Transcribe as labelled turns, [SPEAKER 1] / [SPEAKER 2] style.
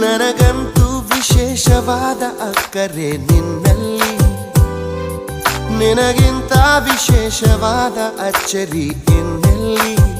[SPEAKER 1] ನನಗಂತೂ ವಿಶೇಷವಾದ ಅಕ್ಕರೆ ನಿನ್ನಲ್ಲಿ. ನಿನಗಿಂತ ವಿಶೇಷವಾದ ಅಚ್ಚರಿ ಇನ್ನೆಲ್ಲಿ.